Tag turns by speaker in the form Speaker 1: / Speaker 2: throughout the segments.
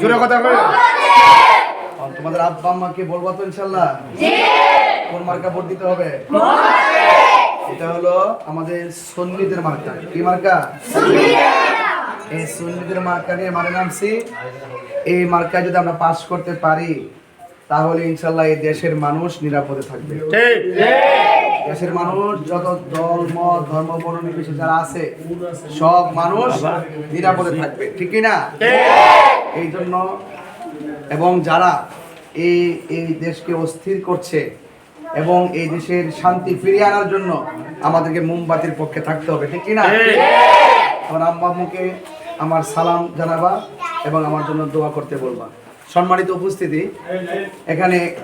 Speaker 1: জোরে কথা
Speaker 2: আর তোমাদের আব্বা আম্মাকে বলব তো ইনশাল্লাহ। কোন মার্কা ভোট দিতে হবে? এটা হলো আমাদের সন্নিদের মার্কা। কি মার্কা? এই সন্নিদের মার্কা নিয়ে মানে নামছি। এই মার্কা যদি আমরা পাস করতে পারি তাহলে ইনশাল্লাহ এই দেশের মানুষ নিরাপদে থাকবে। দেশের মানুষ যত দল মত ধর্ম বর্ণ নির্বিশেষে যারা আছে সব মানুষ নিরাপদে থাকবে। ঠিক না এই জন্য এবং যারা এই এই দেশকে অস্থির করছে এবং এই দেশের শান্তি ফিরিয়ে আনার জন্য আমাদেরকে মোমবাতির পক্ষে থাকতে হবে ঠিক কি না আমার আম্মা আম্মুকে আমার সালাম জানাবা এবং আমার জন্য দোয়া করতে বলবা। সম্মানিত উপস্থিতি এখানে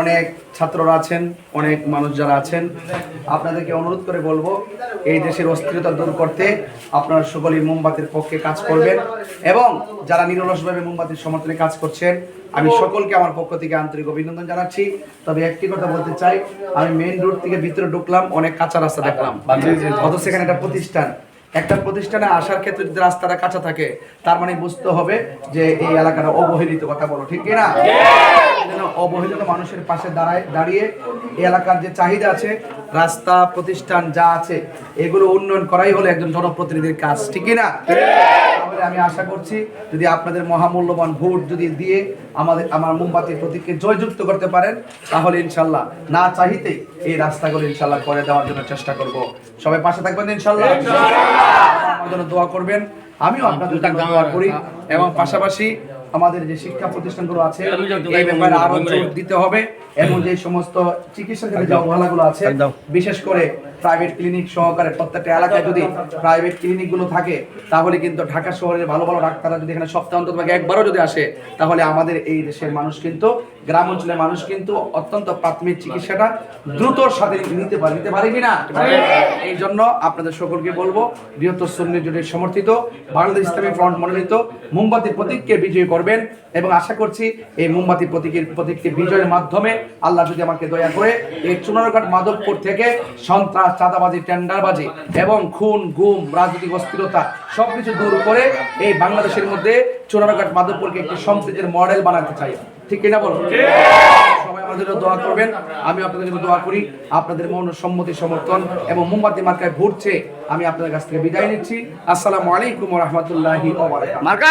Speaker 2: অনেক ছাত্ররা আছেন, অনেক মানুষ যারা আছেন। আপনাদেরকে অনুরোধ করে বলব, এই দেশের অস্থিরতা দূর করতে আপনারা সকলেই মোমবাতির পক্ষে কাজ করবেন এবং যারা নিরলসভাবে মোমবাতির সমর্থনে কাজ করছেন, আমি সকলকে আমার পক্ষ থেকে আন্তরিক অভিনন্দন জানাচ্ছি। তবে একটি কথা বলতে চাই, আমি মেইন রোড থেকে ভিতরে ঢুকলাম, অনেক কাঁচা রাস্তা দেখলাম। অথচ সেখানে একটা প্রতিষ্ঠান। একটা প্রতিষ্ঠানে আসার ক্ষেত্রে যদি রাস্তাটা কাঁচা থাকে তার মানে বুঝতে হবে যে এই এলাকাটা অবহেলিত কথা বলো ঠিক কি না যেন অবহেলিত মানুষের পাশে দাঁড়ায় দাঁড়িয়ে এই এলাকার যে চাহিদা আছে রাস্তা প্রতিষ্ঠান যা আছে এগুলো উন্নয়ন করাই হলো একজন জনপ্রতিনিধির কাজ ঠিক কি না তাহলে আমি আশা করছি যদি আপনাদের মহামূল্যবান ভোট যদি দিয়ে আমাদের আমার মোমবাতির প্রতীককে জয়যুক্ত করতে পারেন তাহলে ইনশাল্লাহ না চাহিতেই এই রাস্তাগুলো ইনশাল্লাহ করে দেওয়ার জন্য চেষ্টা করব। সবাই পাশে থাকবেন ইনশাল্লাহ! আমার জন্য দোয়া করবেন। আমিও আপনাদের দোয়া করি। এবং পাশাপাশি আমাদের যে শিক্ষা প্রতিষ্ঠানগুলো আছে এই ব্যাপারে আরও জোর দিতে হবে। এবং যে সমস্ত চিকিৎসা ক্ষেত্রে যে অবহেলাগুলো আছে বিশেষ করে প্রাইভেট ক্লিনিক সহকারে প্রত্যেকটা এলাকায় যদি প্রাইভেট ক্লিনিকগুলো থাকে তাহলে কিন্তু ঢাকা শহরের ভালো ভালো ডাক্তাররা যদি এখানে সপ্তাহ অন্তত একবারও যদি আসে তাহলে আমাদের এই দেশের মানুষ কিন্তু গ্রাম অঞ্চলের মানুষ কিন্তু অত্যন্ত প্রাথমিক চিকিৎসাটা দ্রুত সাথে নিতে পারে নিতে পারে কিনা? এই জন্য আপনাদের সকলকে বলব, বৃহত্তর সুন্নি জোটের সমর্থিত, বাংলাদেশ ইসলামী ফ্রন্ট মনোনীত, মোমবাতি প্রতীককে বিজয়ী করবেন এবং আশা করছি এই মোমবাতি প্রতীকের প্রতীককে বিজয়ের মাধ্যমে আল্লাহ যদি আমাকে দয়া করে, এই চুনারঘাট মাধবপুর থেকে সন্ত্রাস, চাঁদাবাজি, টেন্ডারবাজি এবং খুন, গুম, রাজনৈতিক অস্থিরতা সবকিছু দূর করে এই বাংলাদেশের মধ্যে চুনারঘাট মাধবপুরকে একটি সংস্কৃতির মডেল বানাতে চাই। ঠিক কিনা বলো? সবাই আমাদের জন্য দোয়া করবেন। আমি আপনাদের জন্য দোয়া করি। আপনাদের মৌন সম্মতি সমর্থন এবং মোমবাতি মার্কায় ভোট চেয়ে আমি আপনাদের কাছ থেকে বিদায় নিচ্ছি। আসসালামু আলাইকুম রহমতুল্লাহি
Speaker 3: মার্কা